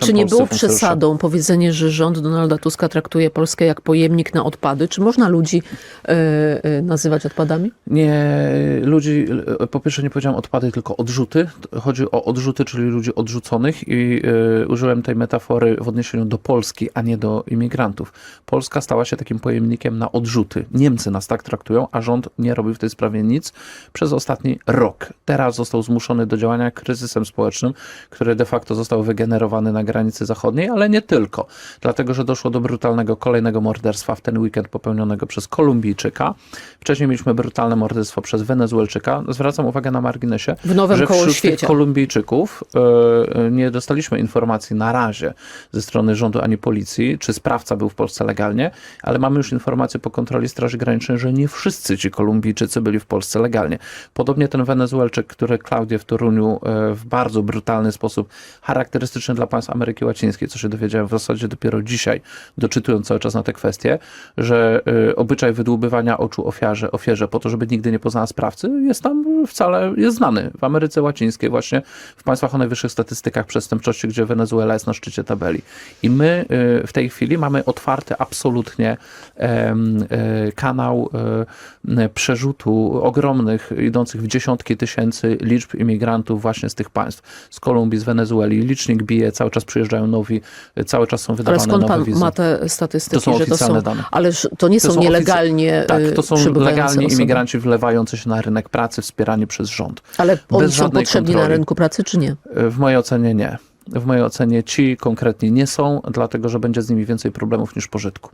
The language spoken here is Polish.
Czy nie było przesadą powiedzenie, że rząd Donalda Tuska traktuje Polskę jak pojemnik na odpady? Czy można ludzi e, e, nazywać odpadami? Nie, ludzi, po pierwsze nie powiedziałem odpady, tylko odrzuty. Chodzi o odrzuty, czyli ludzi odrzuconych i y, użyłem tej metafory w odniesieniu do Polski, a nie do imigrantów. Polska stała się takim pojemnikiem na odrzuty. Niemcy nas tak traktują, a rząd nie robił w tej sprawie nic przez ostatni rok. Teraz został zmuszony do działania kryzysem społecznym, który de facto został wygenerowany na granicy zachodniej, ale nie tylko. Dlatego, że doszło do brutalnego kolejnego morderstwa w ten weekend popełnionego przez Kolumbijczyka. Wcześniej mieliśmy brutalne morderstwo przez Wenezuelczyka. Zwracam uwagę na marginesie, W Nowym że wśród Kołoświecie. tych Kolumbijczyków e, nie dostaliśmy informacji na razie ze strony rządu ani policji, czy sprawca był w Polsce legalnie, ale mamy już informację po kontroli Straży Granicznej, że nie wszyscy ci Kolumbijczycy byli w Polsce legalnie. Podobnie ten Wenezuelczyk, który Klaudię w Toruniu e, w bardzo brutalny sposób, charakterystyczny dla państw Ameryki Łacińskiej, co się dowiedziałem w zasadzie dopiero dzisiaj, doczytując cały czas na te kwestie, że e, obyczaj wydłubywania oczu ofiarze, ofierze po to, żeby nigdy nie poznała sprawcy, jest tam wcale, jest znany. W Ameryce Łacińskiej właśnie, w państwach o najwyższych statystykach przestępczości, gdzie Wenezuela jest na szczycie tabeli. I my y, w tej chwili mamy otwarty absolutnie y, kanał y, przerzutu ogromnych, idących w dziesiątki tysięcy liczb imigrantów właśnie z tych państw, z Kolumbii, z Wenezueli. Licznik bije, cały czas przyjeżdżają nowi, y, cały czas są Ale wydawane skąd nowe pan wizy. ma te statystyki, To są że to oficjalne są... dane. Ależ to nie To są są nielegalnie Tak, y, to są przybywające legalni osoby. imigranci wlewający się na rynek pracy, wspierani przez rząd. Ale oni bez są żadnej potrzebni na kontroli. rynku pracy, czy nie? W mojej ocenie nie. W mojej ocenie ci konkretnie nie są, dlatego że będzie z nimi więcej problemów niż pożytku.